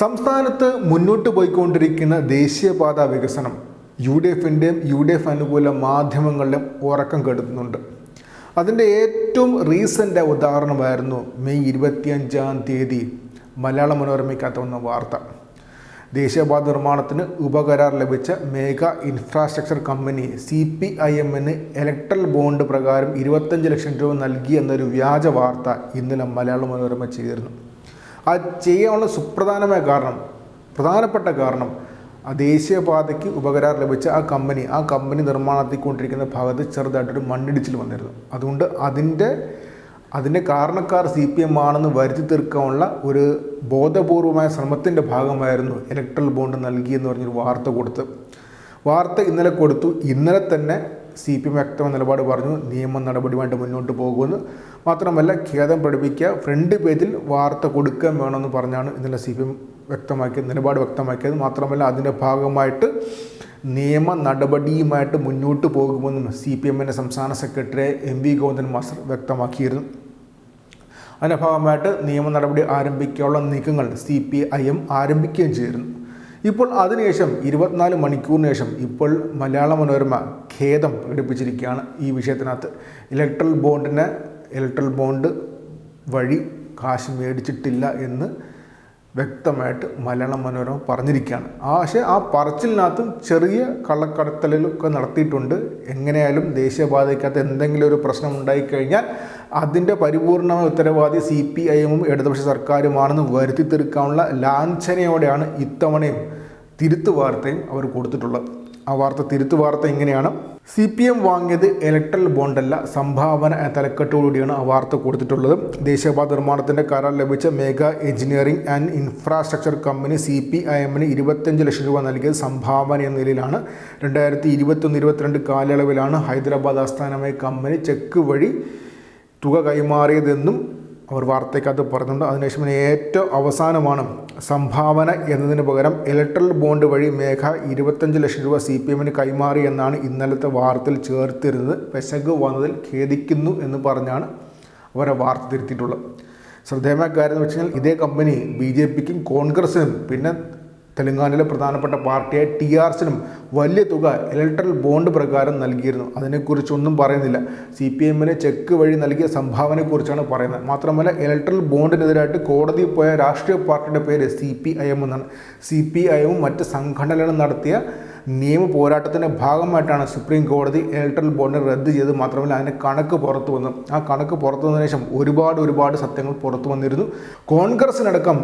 സംസ്ഥാനത്ത് മുന്നോട്ട് പോയിക്കൊണ്ടിരിക്കുന്ന ദേശീയപാത വികസനം യു ഡി എഫിന്റെയും യു ഡി എഫ് അനുകൂല മാധ്യമങ്ങളിലും ഉറക്കം കെടുത്തുന്നുണ്ട്. അതിന്റെ ഏറ്റവും റീസന്റ് ഉദാഹരണമായിരുന്നു മെയ് ഇരുപത്തിയഞ്ചാം തീയതി മലയാള മനോരമയ്ക്കകത്ത് വന്ന വാർത്ത. ദേശീയപാത നിർമ്മാണത്തിന് ഉപകരാർ ലഭിച്ച Megha infrastructure company C P I എമ്മിന് ഇലക്ട്രൽ ബോണ്ട് പ്രകാരം ഇരുപത്തഞ്ച് ലക്ഷം രൂപ നൽകി എന്നൊരു വ്യാജ വാർത്ത ഇന്നലെ മലയാള മനോരമ ചെയ്തിരുന്നു ആ ചെയ്യാനുള്ള സുപ്രധാനമായ കാരണം പ്രധാനപ്പെട്ട കാരണം ആ ദേശീയപാതയ്ക്ക് ഉപകരാർ ലഭിച്ച ആ കമ്പനി ആ കമ്പനി നിർമ്മാണത്തിൽ കൊണ്ടിരിക്കുന്ന ഭാഗത്ത് ചെറുതായിട്ടൊരു മണ്ണിടിച്ചിൽ വന്നിരുന്നു. അതുകൊണ്ട് അതിന്റെ അതിന്റെ കാരണക്കാർ സി പി എം ആണെന്ന് വരുത്തി തീർക്കാനുള്ള ഒരു ബോധപൂർവമായ ശ്രമത്തിന്റെ ഭാഗമായിരുന്നു ഇലക്ട്രൽ ബോണ്ട് നൽകിയെന്ന് പറഞ്ഞൊരു വാർത്ത കൊടുത്ത്. വാർത്ത ഇന്നലെ കൊടുത്തു. ഇന്നലെ തന്നെ സി പി എം വ്യക്തമായ നിലപാട് പറഞ്ഞു. നിയമ നടപടിയുമായിട്ട് മുന്നോട്ട് പോകുമെന്ന് മാത്രമല്ല ഖേദം പഠിപ്പിക്കുക ഫ്രണ്ട് പേജിൽ വാർത്ത കൊടുക്കാൻ വേണമെന്ന് പറഞ്ഞാണ് ഇന്നലെ സി പി എം വ്യക്തമാക്കിയത് നിലപാട് വ്യക്തമാക്കിയത്. മാത്രമല്ല അതിന്റെ ഭാഗമായിട്ട് നിയമ നടപടിയുമായിട്ട് മുന്നോട്ട് പോകുമെന്നും സി പി എമ്മിന്റെ സംസ്ഥാന secretary M V Govindan master വ്യക്തമാക്കിയിരുന്നു. അതിന്റെ ഭാഗമായിട്ട് നിയമ നടപടി ആരംഭിക്കാനുള്ള നീക്കങ്ങൾ സി പി ഐ എം ആരംഭിക്കുകയും ചെയ്തിരുന്നു. ഇപ്പോൾ അതിനുശേഷം ഇരുപത്തിനാല് മണിക്കൂറിന് ശേഷം ഇപ്പോൾ മലയാള മനോരമ ഖേദം പ്രകടിപ്പിച്ചിരിക്കുകയാണ് ഈ വിഷയത്തിനകത്ത്. ഇലക്ട്രൽ ബോണ്ടിന് ഇലക്ട്രൽ ബോണ്ട് വഴി കാശ് മേടിച്ചിട്ടില്ല എന്ന് വ്യക്തമായിട്ട് മലയാള മനോരമ പറഞ്ഞിരിക്കുകയാണ്. ആ പക്ഷേ ആ പറച്ചിലിനകത്തും ചെറിയ കള്ളക്കടത്തലൊക്കെ നടത്തിയിട്ടുണ്ട്. എങ്ങനെയായാലും ദേശീയപാതയ്ക്കകത്ത് എന്തെങ്കിലും ഒരു പ്രശ്നം ഉണ്ടായിക്കഴിഞ്ഞാൽ അതിന്റെ പരിപൂർണ ഉത്തരവാദി സി പി ഐ എമ്മും ഇടതുപക്ഷ സർക്കാരുമാണെന്ന് വരുത്തി തീർക്കാനുള്ള ലാഞ്ചനയോടെയാണ് ഇത്തവണയും തിരുത്തു വാർത്തയും അവർ കൊടുത്തിട്ടുള്ളത്. ആ വാർത്ത തിരുത്തു വാർത്ത ഇങ്ങനെയാണ്. സി പി എം വാങ്ങിയത് ഇലക്ട്രൽ ബോണ്ടല്ല സംഭാവന തലക്കെട്ടോടുകൂടിയാണ് ആ വാർത്ത കൊടുത്തിട്ടുള്ളത്. ദേശീയപാത നിർമ്മാണത്തിന്റെ കരാർ ലഭിച്ച mega engineering and infrastructure company C P I എമ്മിന് ഇരുപത്തഞ്ച് ലക്ഷം രൂപ നൽകിയത് സംഭാവന എന്ന നിലയിലാണ്. രണ്ടായിരത്തി ഇരുപത്തൊന്ന് ഇരുപത്തിരണ്ട് കാലയളവിലാണ് ഹൈദരാബാദ് ആസ്ഥാനമായ കമ്പനി ചെക്ക് വഴി തുക കൈമാറിയതെന്നും അവർ വാർത്തയ്ക്കകത്ത് പറഞ്ഞിട്ടുണ്ട്. അതിനുശേഷം ഏറ്റവും അവസാനമാണ് സംഭാവന എന്നതിന് പകരം ഇലക്ട്രൽ ബോണ്ട് വഴി മേഘ ഇരുപത്തഞ്ച് ലക്ഷം രൂപ സി പി എമ്മിന് കൈമാറി എന്നാണ് ഇന്നലത്തെ വാർത്തയിൽ ചേർത്തിരുന്നത്. പെശക് വന്നതിൽ ഖേദിക്കുന്നു എന്ന് പറഞ്ഞാണ് അവരെ വാർത്ത തിരുത്തിയിട്ടുള്ളത്. ശ്രദ്ധേയമായ കാര്യം എന്ന് വെച്ച് കഴിഞ്ഞാൽ ഇതേ കമ്പനി ബി ജെ പിക്കും കോൺഗ്രസിനും പിന്നെ തെലങ്കാനയിലെ പ്രധാനപ്പെട്ട പാർട്ടിയായ ടി ആർ എസിനും വലിയ തുക ഇലക്ട്രൽ ബോണ്ട് പ്രകാരം നൽകിയിരുന്നു. അതിനെക്കുറിച്ചൊന്നും പറയുന്നില്ല. സി പി എമ്മിന് ചെക്ക് വഴി നൽകിയ സംഭാവനയെക്കുറിച്ചാണ് പറയുന്നത്. മാത്രമല്ല ഇലക്ട്രൽ ബോണ്ടിനെതിരായിട്ട് കോടതിയിൽ പോയ രാഷ്ട്രീയ പാർട്ടിയുടെ പേര് സി പി ഐ എം എന്നാണ്. സി പി ഐ എമ്മും മറ്റ് സംഘടനകളും നടത്തിയ നിയമ പോരാട്ടത്തിന്റെ ഭാഗമായിട്ടാണ് സുപ്രീം കോടതി ഇലക്ട്രൽ ബോണ്ട് റദ്ദ് ചെയ്ത് മാത്രമല്ല അതിന്റെ കണക്ക് പുറത്തു വന്നു. ആ കണക്ക് പുറത്തു വന്നതിന് ശേഷം ഒരുപാട് ഒരുപാട് സത്യങ്ങൾ പുറത്തു വന്നിരുന്നു. കോൺഗ്രസിനടക്കം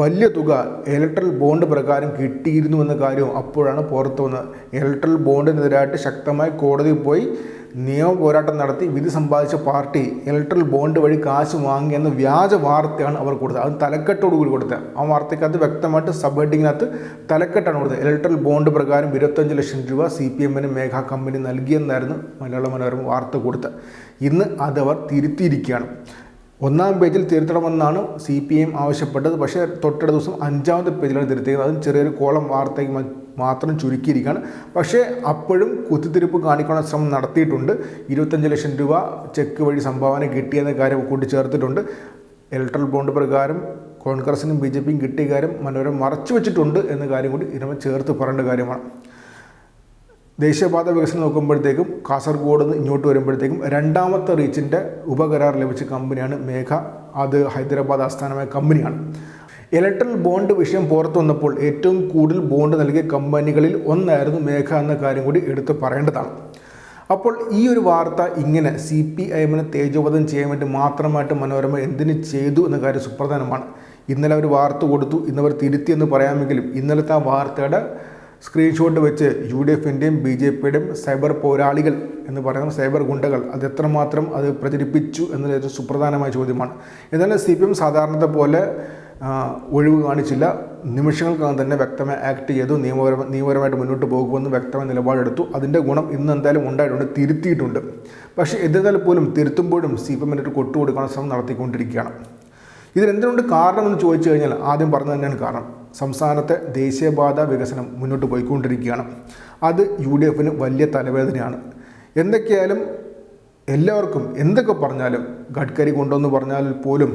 വലിയ തുക ഇലക്ട്രൽ ബോണ്ട് പ്രകാരം കിട്ടിയിരുന്നു എന്ന കാര്യവും അപ്പോഴാണ് പുറത്തു വന്നത്. ഇലക്ട്രൽ ബോണ്ടിനെതിരായിട്ട് ശക്തമായി കോടതിയിൽ പോയി നിയമ പോരാട്ടം നടത്തി വിധി സമ്പാദിച്ച പാർട്ടി ഇലക്ട്രൽ ബോണ്ട് വഴി കാശ് വാങ്ങിയെന്ന വ്യാജ വാർത്തയാണ് അവർ കൊടുത്തത്. അത് തലക്കെട്ടോട് കൂടി കൊടുത്തത്. ആ വാർത്തയ്ക്കകത്ത് വ്യക്തമായിട്ട് സബ് ഹെഡിങ്ങിനകത്ത് തലക്കെട്ടാണ് കൊടുത്തത്. ഇലക്ട്രൽ ബോണ്ട് പ്രകാരം ഇരുപത്തഞ്ച് ലക്ഷം രൂപ സി പി എമ്മിന് മേഘ കമ്പനി നൽകിയെന്നായിരുന്നു മലയാള മനോരമ വാർത്ത കൊടുത്തത്. ഇന്ന് അതവർ തിരുത്തിയിരിക്കുകയാണ്. ഒന്നാം പേജിൽ തിരുത്തണമെന്നാണ് സി പി എം ആവശ്യപ്പെട്ടത്. പക്ഷേ തൊട്ടടുത്ത ദിവസം അഞ്ചാമത്തെ പേജിലാണ് തിരുത്തിയത്. അതും ചെറിയൊരു കോളം വാർത്തയ്ക്ക് മാത്രം ചുരുക്കിയിരിക്കുകയാണ്. പക്ഷേ അപ്പോഴും കുത്തിത്തിരിപ്പ് കാണിക്കാനുള്ള ശ്രമം നടത്തിയിട്ടുണ്ട്. ഇരുപത്തഞ്ച് ലക്ഷം രൂപ ചെക്ക് വഴി സംഭാവന കിട്ടിയെന്ന കാര്യം കൂട്ടിച്ചേർത്തിട്ടുണ്ട്. ഇലക്ട്രൽ ബോണ്ട് പ്രകാരം കോൺഗ്രസിനും ബി ജെ പിയും കിട്ടിയ കാര്യം മനോരമ മറച്ചു വെച്ചിട്ടുണ്ട് എന്ന കാര്യം കൂടി ഇതിനെ ചേർത്ത് പറയേണ്ട കാര്യമാണ്. ദേശീയപാത വികസനം നോക്കുമ്പോഴത്തേക്കും കാസർഗോഡ് നിന്ന് ഇങ്ങോട്ട് വരുമ്പോഴത്തേക്കും രണ്ടാമത്തെ റീച്ചിന്റെ ഉപകരാർ ലഭിച്ച കമ്പനിയാണ് മേഘ. അത് ഹൈദരാബാദ് ആസ്ഥാനമായ കമ്പനിയാണ്. ഇലക്ട്രൽ ബോണ്ട് വിഷയം പുറത്തു വന്നപ്പോൾ ഏറ്റവും കൂടുതൽ ബോണ്ട് നൽകിയ കമ്പനികളിൽ ഒന്നായിരുന്നു മേഘ എന്ന കാര്യം കൂടി എടുത്ത് പറയേണ്ടതാണ്. അപ്പോൾ ഈ ഒരു വാർത്ത ഇങ്ങനെ സി പി ഐ എമ്മിനെ തേജോവധം ചെയ്യാൻ വേണ്ടി മാത്രമായിട്ട് മനോരമ എന്തിന് ചെയ്തു എന്ന കാര്യം സുപ്രധാനമാണ്. ഇന്നലെ അവർ വാർത്ത കൊടുത്തു ഇന്നവർ തിരുത്തി എന്ന് പറയാമെങ്കിലും ഇന്നലത്തെ ആ വാർത്തയുടെ സ്ക്രീൻഷോട്ട് വെച്ച് യു ഡി എഫിന്റെയും ബി ജെ പിയുടെയും സൈബർ പോരാളികൾ എന്ന് പറയുന്ന സൈബർ ഗുണ്ടകൾ അത് എത്രമാത്രം അത് പ്രചരിപ്പിച്ചു എന്നത് സുപ്രധാനമായ ചോദ്യമാണ്. എന്നാലും സി പി എം സാധാരണത്തെ പോലെ ഒഴിവ് കാണിച്ചില്ല. നിമിഷങ്ങൾക്കകം തന്നെ വ്യക്തമായി ആക്ട് ചെയ്തു. നിയമപര നിയമപരമായിട്ട് മുന്നോട്ട് പോകുമെന്ന് വ്യക്തമായ നിലപാടെടുത്തു. അതിന്റെ ഗുണം ഇന്ന് എന്തായാലും ഉണ്ടായിട്ടുണ്ട് തിരുത്തിയിട്ടുണ്ട്. പക്ഷേ എന്നിരുന്നാൽ പോലും തിരുത്തുമ്പോഴും സി പി എമ്മിന്റെ കൊട്ടുകൊടുക്കാനുള്ള ശ്രമം നടത്തിക്കൊണ്ടിരിക്കുകയാണ്. ഇതിനെന്തുകൊണ്ട് കാരണമെന്ന് ചോദിച്ചു കഴിഞ്ഞാൽ ആദ്യം പറഞ്ഞു തന്നെയാണ് കാരണം സംസ്ഥാനത്തെ ദേശീയപാത വികസനം മുന്നോട്ട് പോയിക്കൊണ്ടിരിക്കുകയാണ്. അത് യു ഡി എഫിന് വലിയ തലവേദനയാണ്. എന്തൊക്കെയായാലും എല്ലാവർക്കും എന്തൊക്കെ പറഞ്ഞാലും ഗഡ്കരി കൊണ്ടുവന്ന് പറഞ്ഞാൽ പോലും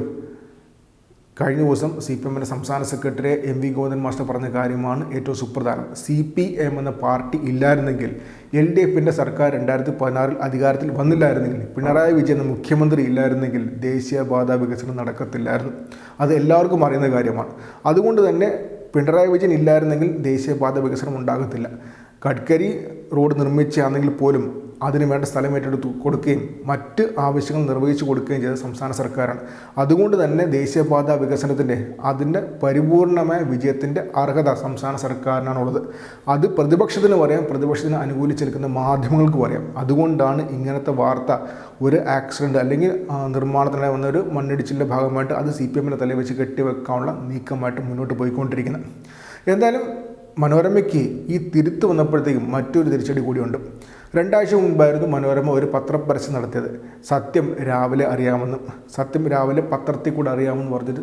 കഴിഞ്ഞ ദിവസം സി പി എമ്മിന്റെ സംസ്ഥാന secretary M V Govindan master പറഞ്ഞ കാര്യമാണ് ഏറ്റവും സുപ്രധാനം. സി പി എം എന്ന പാർട്ടി ഇല്ലായിരുന്നെങ്കിൽ എൽ ഡി എഫിന്റെ സർക്കാർ രണ്ടായിരത്തി പതിനാറിൽ അധികാരത്തിൽ വന്നില്ലായിരുന്നെങ്കിൽ പിണറായി വിജയൻ മുഖ്യമന്ത്രി ഇല്ലായിരുന്നെങ്കിൽ ദേശീയപാത വികസനം നടക്കത്തില്ലായിരുന്നു. അത് എല്ലാവർക്കും അറിയുന്ന കാര്യമാണ്. അതുകൊണ്ട് തന്നെ പിണറായി വിജയൻ ഇല്ലായിരുന്നെങ്കിൽ ദേശീയപാത വികസനം ഉണ്ടാകത്തില്ല. ഗഡ്കരി റോഡ് നിർമ്മിച്ചാണെങ്കിൽ പോലും അതിന് വേണ്ട സ്ഥലം ഏറ്റെടുത്ത് കൊടുക്കുകയും മറ്റ് ആവശ്യങ്ങൾ നിർവഹിച്ചു കൊടുക്കുകയും ചെയ്ത സംസ്ഥാന സർക്കാരാണ്. അതുകൊണ്ട് തന്നെ ദേശീയപാത വികസനത്തിന്റെ അതിന്റെ പരിപൂർണമായ വിജയത്തിന്റെ അർഹത സംസ്ഥാന സർക്കാരിനാണുള്ളത്. അത് പ്രതിപക്ഷത്തിന് പറയാം പ്രതിപക്ഷത്തിന് അനുകൂലിച്ച് നിൽക്കുന്ന മാധ്യമങ്ങൾക്ക് പറയാം. അതുകൊണ്ടാണ് ഇങ്ങനത്തെ വാർത്ത ഒരു ആക്സിഡന്റ് അല്ലെങ്കിൽ നിർമ്മാണത്തിനായി വന്ന ഒരു മണ്ണിടിച്ചിലിന്റെ ഭാഗമായിട്ട് അത് സി പി എമ്മിന്റെ തലയിൽ വെച്ച് കെട്ടിവെക്കാനുള്ള നീക്കമായിട്ട് മുന്നോട്ട് പോയിക്കൊണ്ടിരിക്കുന്നത്. എന്തായാലും മനോരമയ്ക്ക് ഈ തിരുത്ത് വന്നപ്പോഴത്തേക്കും മറ്റൊരു തിരിച്ചടി കൂടിയുണ്ട്. രണ്ടാഴ്ച മുൻപായിരുന്നു മനോരമ ഒരു പത്രപരസ്യം നടത്തിയത്. സത്യം രാവിലെ അറിയാമെന്നും. സത്യം രാവിലെ പത്രത്തിൽ കൂടെ അറിയാമെന്ന് പറഞ്ഞിട്ട്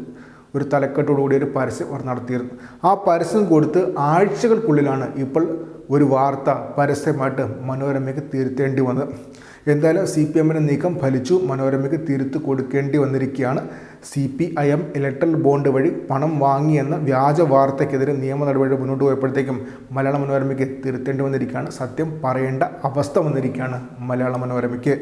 ഒരു തലക്കെട്ടോടുകൂടി ഒരു പരസ്യം അവർ നടത്തിയിരുന്നു. ആ പരസ്യം കൊടുത്ത് ആഴ്ചകൾക്കുള്ളിലാണ് ഇപ്പോൾ ഒരു വാർത്ത പരസ്യമായിട്ട് മനോരമയ്ക്ക് തിരുത്തേണ്ടി വന്നത്. എന്തായാലും സി പി എമ്മിന്റെ നീക്കം ഫലിച്ചു. മനോരമയ്ക്ക് തിരുത്ത് കൊടുക്കേണ്ടി വന്നിരിക്കുകയാണ്. C P I M electoral bond വഴി പണം വാങ്ങിയെന്ന വ്യാജ വാർത്തയ്ക്കെതിരെ നിയമ നടപടികൾ മുന്നോട്ട് പോയപ്പോഴത്തേക്കും മലയാള മനോരമയ്ക്ക് തിരുത്തേണ്ടി വന്നിരിക്കുകയാണ്. സത്യം പറയേണ്ട അവസ്ഥ വന്നിരിക്കുകയാണ് മലയാള മനോരമയ്ക്ക്.